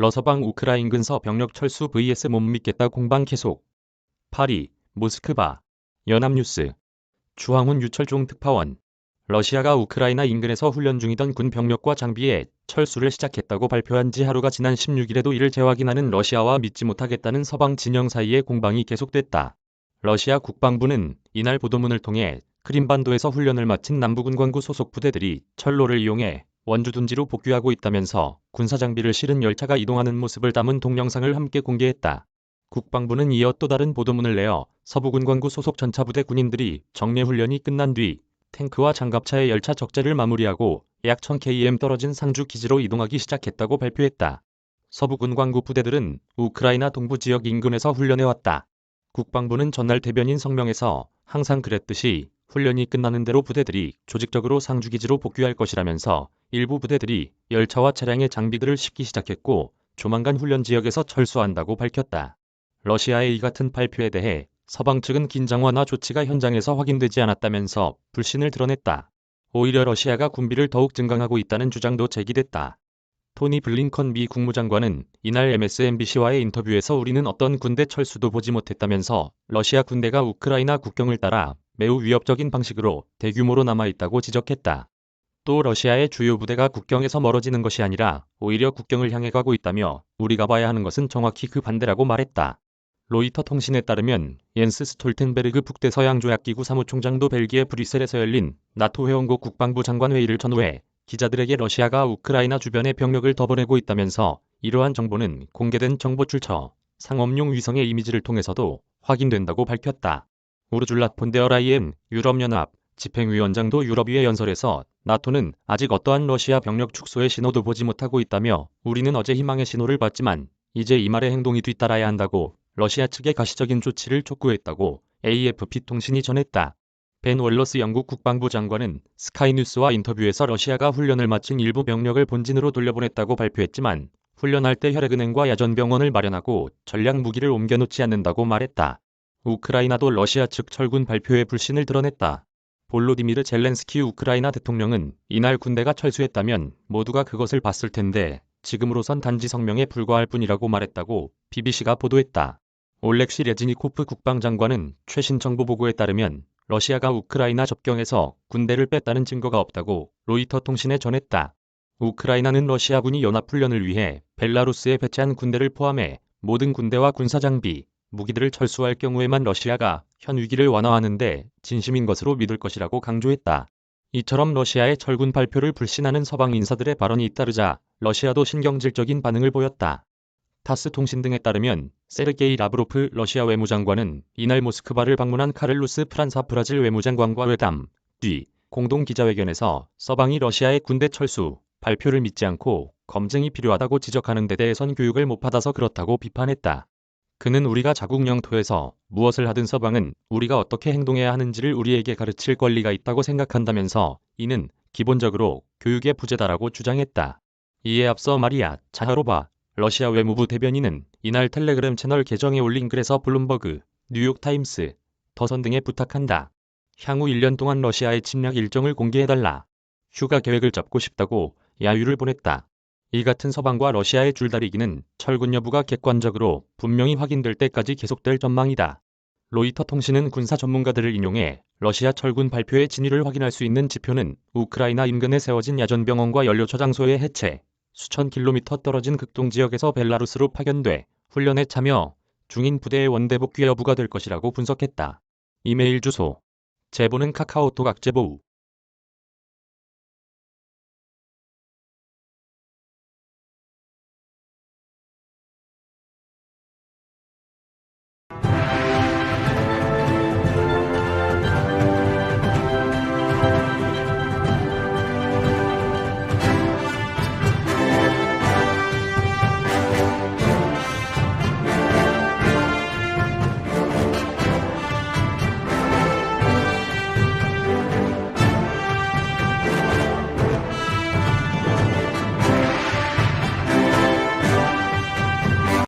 러서방 우크라인 근서 병력 철수 vs 못 믿겠다 공방 계속. 파리, 모스크바. 연합뉴스. 주황훈 유철종 특파원. 러시아가 우크라이나 인근에서 훈련 중이던 군 병력과 장비의 철수를 시작했다고 발표한 지 하루가 지난 16일에도 이를 재확인하는 러시아와 믿지 못하겠다는 서방 진영 사이의 공방이 계속됐다. 러시아 국방부는 이날 보도문을 통해 크림반도에서 훈련을 마친 남부군 관구 소속 부대들이 철로를 이용해 원주 둔지로 복귀하고 있다면서 군사 장비를 실은 열차가 이동하는 모습을 담은 동영상을 함께 공개했다. 국방부는 이어 또 다른 보도문을 내어 서부군 관구 소속 전차부대 군인들이 정례 훈련이 끝난 뒤 탱크와 장갑차의 열차 적재를 마무리하고 약 1000km 떨어진 상주 기지로 이동하기 시작했다고 발표했다. 서부군 관구 부대들은 우크라이나 동부 지역 인근에서 훈련해왔다. 국방부는 전날 대변인 성명에서 항상 그랬듯이 훈련이 끝나는 대로 부대들이 조직적으로 상주기지로 복귀할 것이라면서 일부 부대들이 열차와 차량의 장비들을 싣기 시작했고 조만간 훈련 지역에서 철수한다고 밝혔다. 러시아의 이 같은 발표에 대해 서방 측은 긴장 완화 조치가 현장에서 확인되지 않았다면서 불신을 드러냈다. 오히려 러시아가 군비를 더욱 증강하고 있다는 주장도 제기됐다. 토니 블링컨 미 국무장관은 이날 MSNBC와의 인터뷰에서 우리는 어떤 군대 철수도 보지 못했다면서 러시아 군대가 우크라이나 국경을 따라 매우 위협적인 방식으로 대규모로 남아있다고 지적했다. 또 러시아의 주요 부대가 국경에서 멀어지는 것이 아니라 오히려 국경을 향해 가고 있다며 우리가 봐야 하는 것은 정확히 그 반대라고 말했다. 로이터 통신에 따르면 옌스 스톨텐베르그 북대 서양조약기구 사무총장도 벨기에 브뤼셀에서 열린 나토 회원국 국방부 장관 회의를 전후해 기자들에게 러시아가 우크라이나 주변에 병력을 더 보내고 있다면서 이러한 정보는 공개된 정보 출처, 상업용 위성의 이미지를 통해서도 확인된다고 밝혔다. 우르줄라 폰데어라이엔 유럽연합 집행위원장도 유럽위에 연설에서 나토는 아직 어떠한 러시아 병력 축소의 신호도 보지 못하고 있다며 우리는 어제 희망의 신호를 봤지만 이제 이 말의 행동이 뒤따라야 한다고 러시아 측의 가시적인 조치를 촉구했다고 AFP 통신이 전했다. 벤 월러스 영국 국방부 장관은 스카이뉴스와 인터뷰에서 러시아가 훈련을 마친 일부 병력을 본진으로 돌려보냈다고 발표했지만 훈련할 때 혈액은행과 야전병원을 마련하고 전략 무기를 옮겨놓지 않는다고 말했다. 우크라이나도 러시아 측 철군 발표에 불신을 드러냈다. 볼로디미르 젤렌스키 우크라이나 대통령은 이날 군대가 철수했다면 모두가 그것을 봤을 텐데 지금으로선 단지 성명에 불과할 뿐이라고 말했다고 BBC가 보도했다. 올렉시 레즈니코프 국방장관은 최신 정보 보고에 따르면 러시아가 우크라이나 접경에서 군대를 뺐다는 증거가 없다고 로이터 통신에 전했다. 우크라이나는 러시아군이 연합훈련을 위해 벨라루스에 배치한 군대를 포함해 모든 군대와 군사장비, 무기들을 철수할 경우에만 러시아가 현 위기를 완화하는데 진심인 것으로 믿을 것이라고 강조했다. 이처럼 러시아의 철군 발표를 불신하는 서방 인사들의 발언이 잇따르자 러시아도 신경질적인 반응을 보였다. 타스 통신 등에 따르면 세르게이 라브로프 러시아 외무장관은 이날 모스크바를 방문한 카를루스 프란사 브라질 외무장관과 회담 뒤 공동 기자회견에서 서방이 러시아의 군대 철수 발표를 믿지 않고 검증이 필요하다고 지적하는 데 대해선 교육을 못 받아서 그렇다고 비판했다. 그는 우리가 자국 영토에서 무엇을 하든 서방은 우리가 어떻게 행동해야 하는지를 우리에게 가르칠 권리가 있다고 생각한다면서 이는 기본적으로 교육의 부재다라고 주장했다. 이에 앞서 마리아 자하로바 러시아 외무부 대변인은 이날 텔레그램 채널 계정에 올린 글에서 블룸버그, 뉴욕타임스, 더선 등에 부탁한다. 향후 1년 동안 러시아의 침략 일정을 공개해달라. 휴가 계획을 잡고 싶다고 야유를 보냈다. 이 같은 서방과 러시아의 줄다리기는 철군 여부가 객관적으로 분명히 확인될 때까지 계속될 전망이다. 로이터 통신은 군사 전문가들을 인용해 러시아 철군 발표의 진위를 확인할 수 있는 지표는 우크라이나 인근에 세워진 야전병원과 연료저장소의 해체, 수천 킬로미터 떨어진 극동 지역에서 벨라루스로 파견돼 훈련에 참여 중인 부대의 원대 복귀 여부가 될 것이라고 분석했다. 이메일 주소 제보는 카카오톡 악제보우